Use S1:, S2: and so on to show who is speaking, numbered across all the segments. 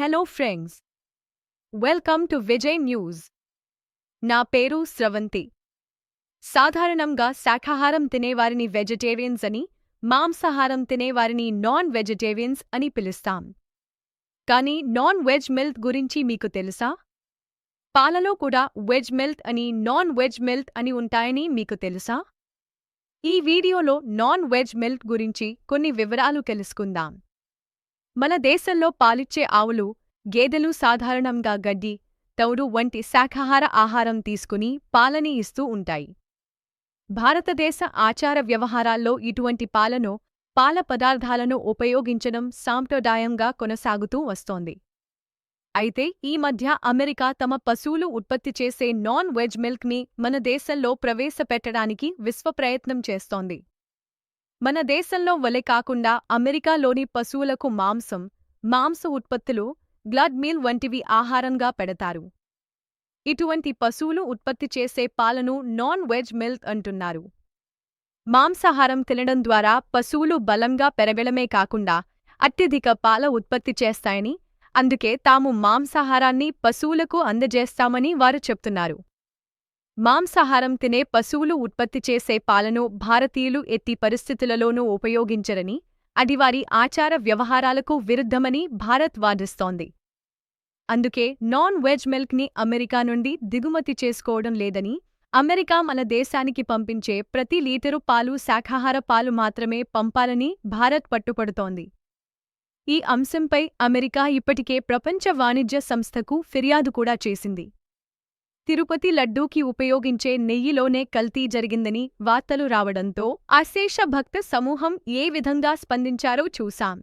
S1: Hello friends welcome to Vijay news నా పేరు స్రవంతి. సాధారణంగా శాఖాహారం తినేవారిని వెజిటేరియన్స్ అని మాంసాహారం తినేవారిని నాన్ వెజిటేరియన్స్ అని పిలుస్తాం. కానీ నాన్ వెజ్ మిల్త్ గురించి మీకు తెలుసా? పాలలో కూడా వెజ్ మిల్త్ అని నాన్ వెజ్ మిల్త్ అని ఉంటాయని మీకు తెలుసా? ఈ వీడియోలో నాన్ వెజ్ మిల్క్ గురించి కొన్ని వివరాలు తెలుసుకుందాం. మన దేశంలో పాలిచ్చే ఆవులు గేదెలు సాధారణంగా గడ్డి తౌడు వంటి శాఖాహార ఆహారం తీసుకుని పాలని ఇస్తూ ఉంటాయి. భారతదేశ ఆచార వ్యవహారాల్లో ఇటువంటి పాలను పాల పదార్థాలను ఉపయోగించడం సాంప్రదాయంగా కొనసాగుతూ వస్తోంది. అయితే ఈ మధ్య అమెరికా తమ పశువులు ఉత్పత్తి చేసే నాన్ వెజ్ మిల్క్ని మన దేశంలో ప్రవేశపెట్టడానికి విశ్వప్రయత్నం చేస్తోంది. మన దేశంలో వలె కాకుండా అమెరికాలోని పశువులకు మాంసం మాంస ఉత్పత్తులు గ్లడ్ మీల్ వంటివి ఆహారంగా పెడతారు. ఇటువంటి పశువులు ఉత్పత్తి చేసే పాలను నాన్ వెజ్ మిల్క్ అంటున్నారు. మాంసాహారం తినడం ద్వారా పశువులు బలంగా పెరగడమే కాకుండా అత్యధిక పాల ఉత్పత్తి చేస్తాయని అందుకే తాము మాంసాహారాన్ని పశువులకు అందజేస్తామని వారు చెప్తున్నారు. మాంసాహారం తినే పశువులు ఉత్పత్తి చేసే పాలను భారతీయులు ఎత్తి పరిస్థితులలోనూ ఉపయోగించరని అది వారి ఆచార వ్యవహారాలకు విరుద్ధమని భారత్ వాదిస్తోంది. అందుకే నాన్ వెజ్ మిల్క్ని అమెరికా నుండి దిగుమతి చేసుకోవడం లేదని అమెరికా మన దేశానికి పంపించే ప్రతి లీటరు పాలు శాఖాహార పాలు మాత్రమే పంపాలని భారత్ పట్టుపడుతోంది. ఈ అంశంపై అమెరికా ఇప్పటికే ప్రపంచ వాణిజ్య సంస్థకు ఫిర్యాదు కూడా చేసింది. తిరుపతి లడ్డూకి ఉపయోగించే నెయ్యిలోనే కల్తీ జరిగిందని వార్తలు రావడంతో అశేష భక్త సమూహం ఏ విధంగా స్పందించారో చూశాం.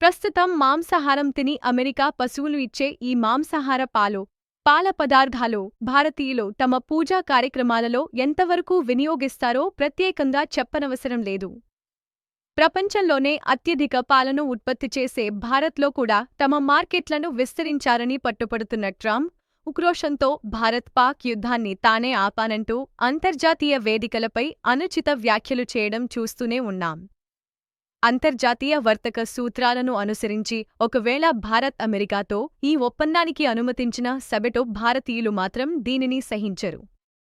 S1: ప్రస్తుతం మాంసాహారం తిని అమెరికా పశువులు ఇచ్చే ఈ మాంసాహార పాలు పాల పదార్థాలు భారతీయులు తమ పూజా కార్యక్రమాలలో ఎంతవరకు వినియోగిస్తారో ప్రత్యేకంగా చెప్పనవసరం లేదు. ప్రపంచంలోనే అత్యధిక పాలను ఉత్పత్తి చేసే భారత్లో కూడా తమ మార్కెట్లను విస్తరించారని పట్టుపడుతున్న ట్రంప్ ఉక్రోషంతో భారత్ పాక్ యుద్ధాన్ని తానే ఆపానంటూ అంతర్జాతీయ వేదికలపై అనుచిత వ్యాఖ్యలు చేయడం చూస్తూనే ఉన్నాం. అంతర్జాతీయ వర్తక సూత్రాలను అనుసరించి ఒకవేళ భారత్ అమెరికాతో ఈ ఒప్పందానికి అనుమతించిన సబెటో భారతీయులు మాత్రం దీనిని సహించరు.